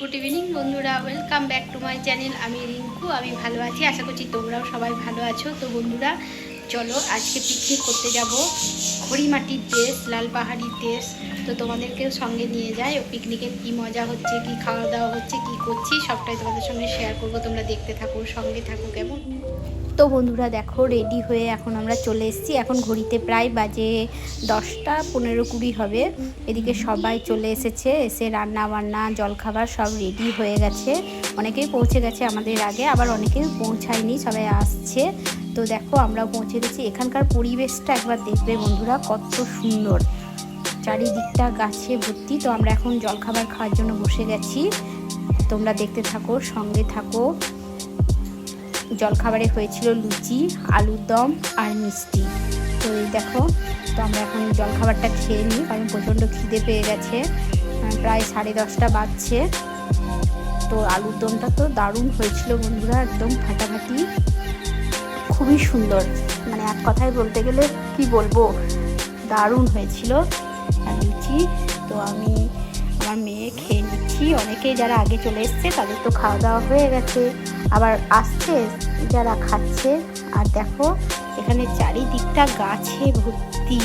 Good evening বন্ধুরা। Welcome back to my channel আমি রিঙ্কু, আমি ভালো আছি, আশা করছি তোমরাও সবাই ভালো আছো। তো বন্ধুরা চলো, আজকে পিকনিক করতে যাব। খড়িমাটির দেশ লাল পাহাড়ির দেশ। তো তোমাদেরকেও সঙ্গে নিয়ে যাই। ও পিকনিকে কী মজা হচ্ছে, কি খাওয়া দাওয়া হচ্ছে, কি করছি, সবটাই তোমাদের সঙ্গে শেয়ার করব। তোমরা দেখতে থাকো, সঙ্গে থাকো, কেমন? তো বন্ধুরা, দেখো রেডি হয়ে এখন আমরা চলে এসেছি। এখন ঘড়িতে প্রায় বাজে দশটা পনেরো কুড়ি হবে। এদিকে সবাই চলে এসেছে, এসে রান্না বান্না জলখাবার সব রেডি হয়ে গেছে। অনেকেই পৌঁছে গেছে আমাদের আগে, আবার অনেকেই পৌঁছায়নি, সবাই আসছে। তো দেখো, আমরা পৌঁছে গেছি। এখানকার পরিবেশটা একবার দেখবে বন্ধুরা, কত সুন্দর। চারিদিকটা গাছে ভর্তি। তো আমরা এখন জলখাবার খাওয়ার জন্য বসে গেছি। তোমরা দেখতে থাকো, সঙ্গে থাকো। জলখাবারে হয়েছিল লুচি, আলুর দম আর মিষ্টি। তো এই দেখো, তো আমরা এখন জলখাবারটা খেয়ে নিই, কারণ প্রচণ্ড খিদে পেয়ে গেছে। প্রায় সাড়ে দশটা বাজছে। তো আলুর দমটা তো দারুণ হয়েছিল বন্ধুরা, একদম ফাটাফাটি। খুবই সুন্দর। মানে এক কথায় বলতে গেলে কি বলব, দারুণ হয়েছিল। লুচি, তো আমি আমার মেয়ে খেয়ে নিচ্ছি। অনেকেই যারা আগে চলে এসছে, তাদের তো খাওয়া দাওয়া হয়ে গেছে। আবার আসছে, যারা খাচ্ছে। আর দেখো, এখানে চারিদিকটা গাছে ভর্তি।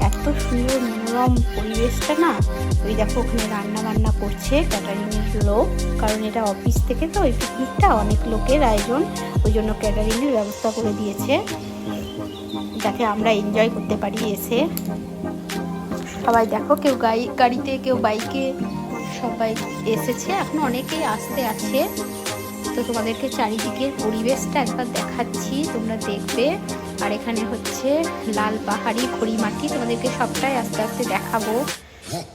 এত সুন্দর মনোরম পরিবেশটা না? ওই দেখো ওখানে রান্না বান্না করছে ক্যাটারিংয়ের লোক। কারণ এটা অফিস থেকে তো ওই পিকনিকটা অনেক লোকের আয়োজন। ওই জন্য ক্যাটারিংয়ের ব্যবস্থা করে দিয়েছে। যাতে আমরা এনজয় করতে পারি এসে। সবাই দেখো, কেউ গাড়ি, গাড়িতে, কেউ বাইকে সবাই এসেছে। এখন অনেকেই আসতে আছে। তো তোমাদেরকে চারিদিকের পরিবেশটা একবার দেখাচ্ছি। তোমরা দেখবে। আর এখানে হচ্ছে লাল পাহাড়ি খড়ি মাটি। তোমাদেরকে সবটাই আস্তে আস্তে দেখাবো।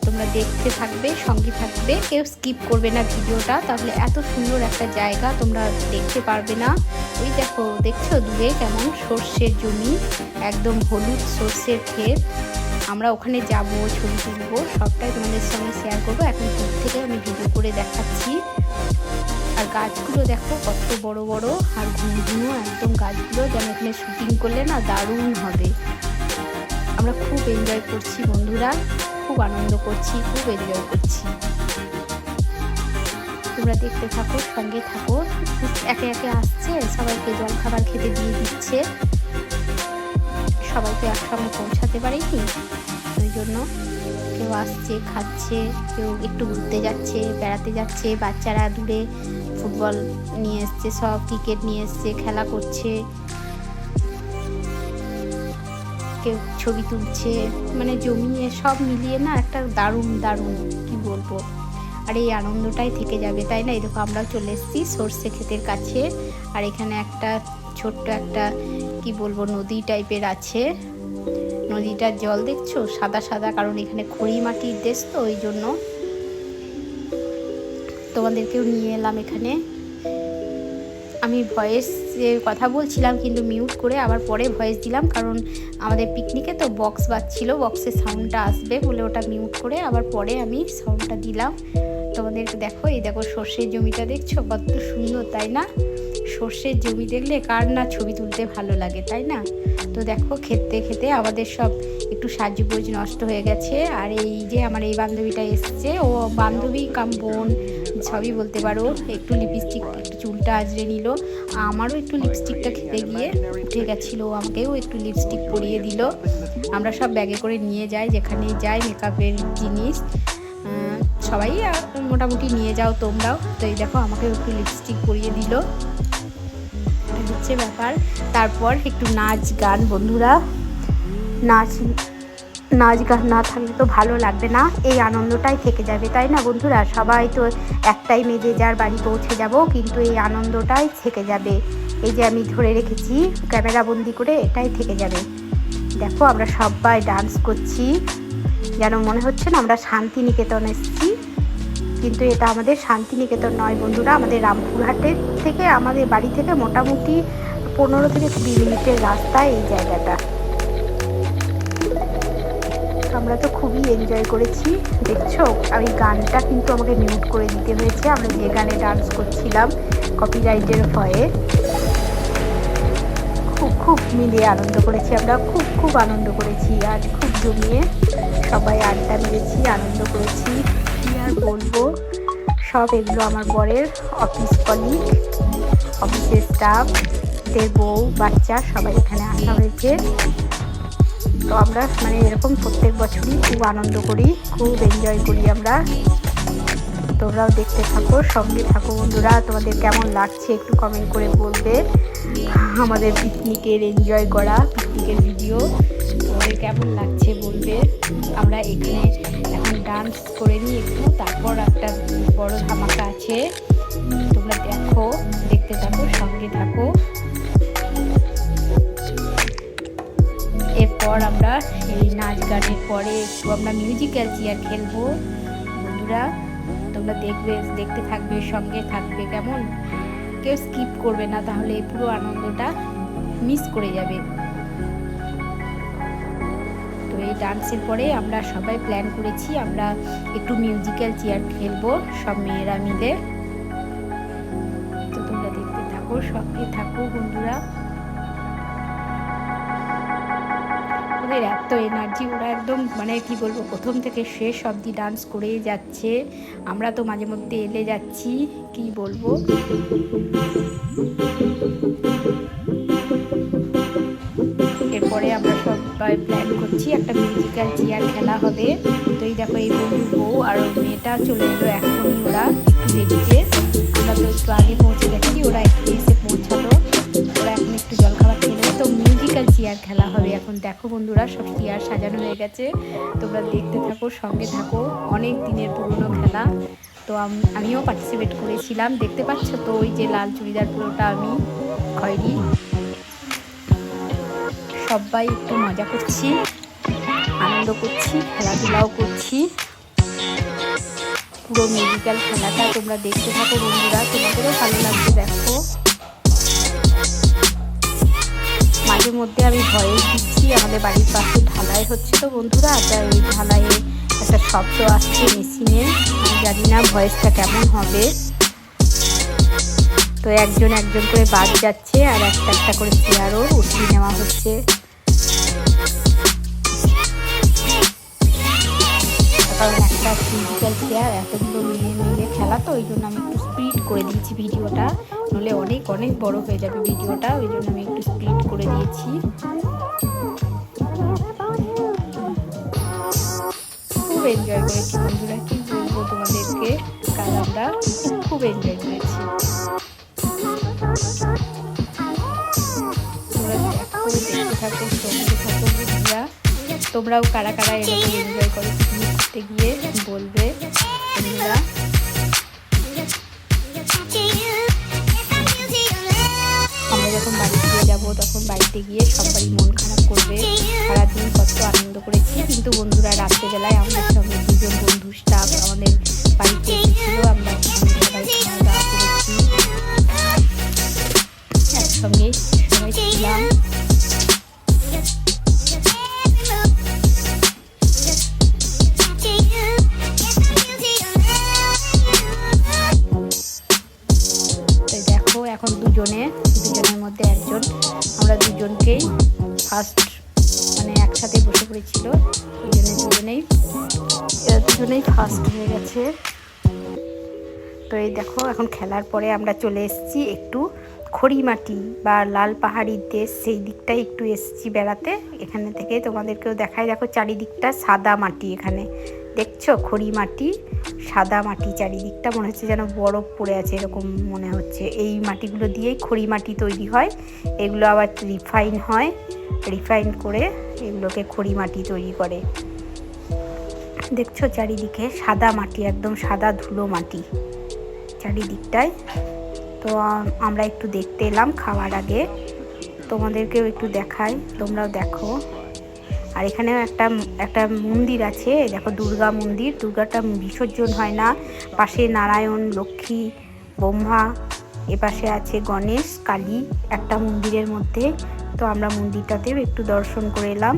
তোমরা দেখতে থাকবে সঙ্গে থাকবে। কেউ স্কিপ করবে না ভিডিওটা। তাহলে এত সুন্দর একটা জায়গা তোমরা দেখতে পারবে না। ওই দেখো দেখছ দূরে কেমন সর্ষের জমি? একদম হলুদ সর্ষের ক্ষেত। আমরা ওখানে যাব ছবি তুলবো সবটাই তোমাদের সঙ্গে শেয়ার করব। এখন দূর থেকে আমি ভিডিও করে দেখাচ্ছি। আর গাছগুলো দেখো কত বড় বড় আর ঘুম ঘুমো একদম গাছগুলো যেন এখানে শুটিং করলে না দারুণ হবে। আমরা খুব এনজয় করছি বন্ধুরা, খুব আনন্দ করছি, খুব এনজয় করছি। তোমরা দেখতে থাকো, সঙ্গে থাকো একে একে আসছে, সবাইকে জল খাবার খেতে দিয়ে দিচ্ছে। সবাইকে একসঙ্গে পৌঁছাতে পারিনি, ওই জন্য কেউ আসছে, খাচ্ছে, কেউ একটু ঘুরতে যাচ্ছে, বেড়াতে যাচ্ছে, বাচ্চারা দূরে ফুটবল নিয়ে এসছে, সব ক্রিকেট নিয়ে এসছে, খেলা করছে। কেউ ছবি তুলছে মানে জমিয়ে সব মিলিয়ে না একটা দারুণ দারুণ, কি বলব? আর এই আনন্দটাই থেকে যাবে, তাই না? এরকম আমরাও চলে এসেছি সর্ষে ক্ষেতের কাছে। আর এখানে একটা ছোট্ট একটা, কি বলব, নদী টাইপের আছে। নদীটার জল দেখছ? সাদা সাদা, কারণ এখানে খড়ি মাটির দেশ তো, ওই জন্য। তোমাদেরকেও নিয়ে এলাম এখানে। আমি ভয়েসে কথা বলছিলাম কিন্তু মিউট করে আবার পরে ভয়েস দিলাম, কারণ আমাদের পিকনিকে তো বক্স বাজছিল বক্সের সাউন্ডটা আসবে বলে ওটা মিউট করে আবার পরে আমি সাউন্ডটা দিলাম। তোমাদেরকে দেখো, এই দেখো সর্ষের জমিটা দেখছ, কত সুন্দর, তাই না? সর্ষের জমি দেখলে কার না ছবি তুলতে ভালো লাগে, তাই না? তো দেখো, খেতে খেতে আমাদের সব একটু সাজগোজ নষ্ট হয়ে গেছে। আর এই যে আমার এই বান্ধবীটা এসছে, ও বান্ধবী কাম বোন, সবই বলতে পারো, একটু লিপস্টিক একটু চুলটা আজরে নিল। আমারও একটু লিপস্টিকটা খেতে গিয়ে উঠে গেছিল আমাকেও একটু লিপস্টিক পরিয়ে দিল। আমরা সব ব্যাগে করে নিয়ে যাই, যেখানে যাই মেকআপের জিনিস। সবাই মোটামুটি নিয়ে যাও তোমরাও। তো এই দেখো আমাকে একটু লিপস্টিক পরিয়ে দিল। হচ্ছে ব্যাপার। তারপর একটু নাচ গান, বন্ধুরা। নাচ নাচ গান না থাকলে তো ভালো লাগবে না। এই আনন্দটাই থেকে যাবে, তাই না বন্ধুরা? সবাই তো একটাই মেজে যার বাড়ি পৌঁছে যাব, কিন্তু এই আনন্দটাই থেকে যাবে। এই যে আমি ধরে রেখেছি, ক্যামেরা বন্দি করে এটাই থেকে যাবে। দেখো আমরা সবাই ডান্স করছি। যেন মনে হচ্ছে না আমরা শান্তিনিকেতন এসেছি। কিন্তু এটা আমাদের শান্তিনিকেতন নয় বন্ধুরা, আমাদের রামপুরহাটের থেকে, আমাদের বাড়ি থেকে মোটামুটি পনেরো থেকে কুড়ি মিনিটের রাস্তা এই জায়গাটা। আমরা তো খুবই এনজয় করেছি, দেখছ? আমি গানটা কিন্তু আমাকে মিউট করে দিতে হয়েছে, আমরা যে গানে ডান্স করছিলাম কপিরাইটের ভয়ে। খুব খুব মিলিয়ে আনন্দ করেছি আমরা, খুব খুব আনন্দ করেছি আর খুব জমিয়ে সবাই আড্ডা মেরেছি আনন্দ করেছি। আর বলব, সব এগুলো আমার বরের অফিস কলিগ অফিসের স্টাফ দের বউ, বাচ্চা সবাই এখানে আসা হয়েছে। তো আমরা মানে এরকম প্রত্যেক বছরই খুব আনন্দ করি, খুব এনজয় করি আমরা। তোমরাও দেখতে থাকো, সঙ্গে থাকো বন্ধুরা, তোমাদের কেমন লাগছে একটু কমেন্ট করে বলবে। আমাদের পিকনিকের এনজয় করা পিকনিকের ভিডিও তোমাদের কেমন লাগছে বলবে। আমরা এখানে এখন ডান্স করে নিই একটু, তারপর একটা বড় ধামাকা আছে। তোমরা দেখো, দেখতে থাকো, সঙ্গে থাকো। এরপর আমরা এই নাচ গানের পরে একটু আমরা মিউজিক্যাল চেয়ার খেলব। বন্ধুরা, তোমরা দেখবে, দেখতে থাকবে, সঙ্গে থাকবে, কেমন? কেউ স্কিপ করবে না, তাহলে এই পুরো আনন্দটা মিস করে যাবে। ডান্সের পরে আমরা সবাই প্ল্যান করেছি আমরা একটু মিউজিক্যাল চেয়ার খেলব, সব মেয়েরা মিলে। তো তোমরা দেখতে থাকো, সঙ্গে থাকো বন্ধুরা। ওদের এত এনার্জি ওরা একদম মানে কি বলব, প্রথম থেকে শেষ অবধি ডান্স করেই যাচ্ছে। আমরা তো মাঝে মধ্যে এলে যাচ্ছি, কি বলব? এরপরে আমরা সবাই প্ল্যান করছি একটা মিউজিক্যাল চেয়ার খেলা হবে। তো এই দেখো, এই বন্ধু বউ আর ওর মেয়েটা চলে এলো এখনই ওরা রেডিতে আমরা তো একটু আগে পৌঁছে গেছি, ওরা একটু এসে পৌঁছালো। ওরা এখন একটু জলখাবার নেবে। তো মিউজিক্যাল চেয়ার খেলা হবে। এখন দেখো বন্ধুরা, সব চেয়ার সাজানো হয়ে গেছে। তোমরা দেখতে থাকো, সঙ্গে থাকো। অনেক দিনের পুরনো খেলা। তো আমিও পার্টিসিপেট করেছিলাম। দেখতে পাচ্ছ তো, ওই যে লাল চুড়িদার পুরোটা আমি খয়েরি। সবাই একটু মজা করছি, আনন্দ করছি, খেলাধুলাও করছি। পুরো মেডিকেল খেলাটা তোমরা দেখতে থাকো বন্ধুরা, তোমাদেরও ভালো লাগবে, দেখো। মাঝে মধ্যে আমি ভয়েস দিচ্ছি, আমাদের বাড়ির পাশে ঢালাই হচ্ছে তো বন্ধুরা তাই ওই ঢালাইয়ে একটা শব্দ আসছে মেশিনে, আমি জানি না ভয়েসটা কেমন হবে। তো একজন একজন করে বাদ যাচ্ছে, আর একটা একটা করে চেয়ারও উঠিয়ে নেওয়া হচ্ছে। কারণ একটা ফিজিক্যাল চেয়ার এতগুলো মেয়ে মিলে খেলা তো, ওই জন্য আমি একটু স্পিড করে দিয়েছি ভিডিওটা। নলে অনেক অনেক বড় হয়ে যাবে ভিডিওটা, ওই জন্য আমি একটু স্পিড করে দিয়েছি। খুব এনজয় করেছি বন্ধুরা, কি বলব তোমাদেরকে? কাল আমরা খুব এনজয় করেছি। তোমরাও কারা কারা এরকম এনজয় করো? করতে গিয়ে বলবে, বন্ধুরা, আমরা যখন বাড়ি ফিরে যাব, তখন বাড়িতে গিয়ে সবাই মন খারাপ করবে। সারাদিন কত আনন্দ করেছি। কিন্তু বন্ধুরা, রাত্রেবেলায় আমাদের সঙ্গে দুজন বন্ধু স্টাফ আমাদের বাড়িতে এসেছিল। আমরা সবাই খাওয়া করেছি। একসঙ্গে সবাই ছিলাম একসাথে বসে পড়েছিল। দুজনে দুজনেই দুজনেই ফার্স্ট হয়ে গেছে। তো এই দেখো, এখন খেলার পরে আমরা চলে এসেছি একটু খড়িমাটি বা লাল পাহাড়ির দেশ, সেই দিকটাই একটু এসেছি বেড়াতে। এখানে থেকে তোমাদেরকেও দেখায় দেখো চারিদিকটা সাদা মাটি এখানে। দেখছ? খড়ি মাটি, সাদা মাটি চারিদিকটা মনে হচ্ছে যেন বরফ পড়ে আছে এরকম মনে হচ্ছে। এই মাটিগুলো দিয়েই খড়ি মাটি তৈরি হয়। এগুলো আবার রিফাইন হয়। রিফাইন করে এগুলোকে খড়ি মাটি তৈরি করে। দেখছ চারিদিকে? সাদা মাটি, একদম সাদা ধুলো মাটি চারিদিকটায়। তো আমরা একটু দেখতে এলাম খাওয়ার আগে। তোমাদেরকেও একটু দেখাই, তোমরাও দেখো। আর এখানেও একটা একটা মন্দির আছে। দেখো দুর্গা মন্দির। দুর্গাটা বিসর্জন হয় না। পাশে নারায়ণ, লক্ষ্মী, ব্রহ্মা এপাশে আছে গণেশ, কালী, একটা মন্দিরের মধ্যে। তো আমরা মন্দিরটাতেও একটু দর্শন করে এলাম।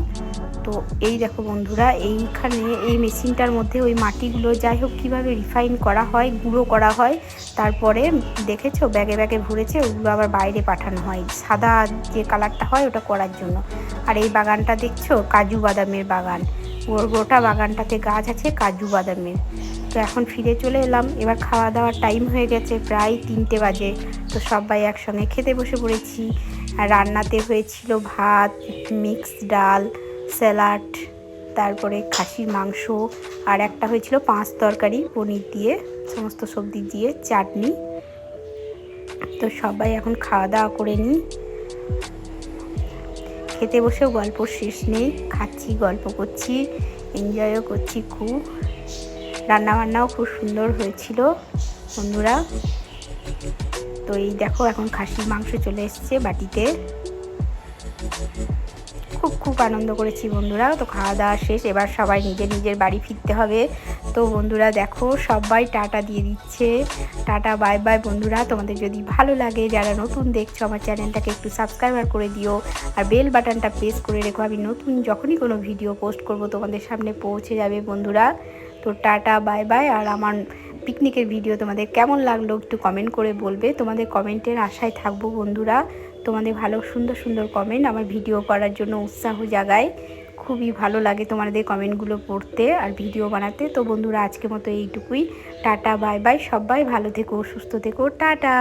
তো এই দেখো বন্ধুরা, এইখানে এই মেশিনটার মধ্যে ওই মাটিগুলো যাই হোক কীভাবে রিফাইন করা হয়, গুঁড়ো করা হয়, তারপরে দেখেছ ব্যাগে ব্যাগে ভরেছে, ওগুলো আবার বাইরে পাঠানো হয়। সাদা যে কালারটা হয় ওটা করার জন্য। আর এই বাগানটা দেখছ? কাজু বাদামের বাগান। ওর গোটা বাগানটাতে গাছ আছে, কাজু বাদামের। তো এখন ফিরে চলে এলাম। এবার খাওয়া দাওয়ার টাইম হয়ে গেছে, প্রায় তিনটে বাজে। তো সবাই একসঙ্গে খেতে বসে পড়েছি। আর রান্নাতে হয়েছিল ভাত মিক্স ডাল স্যালাড, তারপরে খাসির মাংস, আর একটা হয়েছিল পাঁচ তরকারি, পনির দিয়ে, সমস্ত সবজি দিয়ে, চাটনি। তো সবাই এখন খাওয়া দাওয়া করে নিই খেতে বসেও গল্প শেষ নেই, খাচ্ছি, গল্প করছি এনজয়ও করছি খুব। রান্নাবান্নাও খুব সুন্দর হয়েছিল, বন্ধুরা। তো এই দেখো, এখন খাসির মাংস চলে এসছে বাটিতে। খুব খুব আনন্দ করেছি বন্ধুরা। তো খাওয়া দাওয়া শেষ, এবার সবাই নিজের নিজের বাড়ি ফিরতে হবে। তো বন্ধুরা দেখো, সবাই টাটা দিয়ে দিচ্ছে। টাটা, বাই বাই বন্ধুরা। তোমাদের যদি ভালো লাগে, যারা নতুন দেখছ, আমার চ্যানেলটাকে একটু সাবস্ক্রাইবার করে দিও। আর বেল বাটনটা প্রেস করে রেখো। আমি নতুন যখনই কোনো ভিডিও পোস্ট করব, তোমাদের সামনে পৌঁছে যাবে বন্ধুরা। তো টাটা, বাই বাই। আর আমার পিকনিকের ভিডিও তোমাদের কেমন লাগল, একটু কমেন্ট করে বলবে। তোমাদের কমেন্টের আশায় থাকব বন্ধুরা। তোমাদের ভালো, সুন্দর সুন্দর কমেন্ট আমার ভিডিও করার জন্য উৎসাহ জাগায়। খুবই ভালো লাগে তোমাদের কমেন্টগুলো পড়তে আর ভিডিও বানাতে। তো বন্ধুরা আজকে মতো এইটুকুই। টাটা বাই বাই সবাই ভালো থেকো, সুস্থ থেকো। টাটা।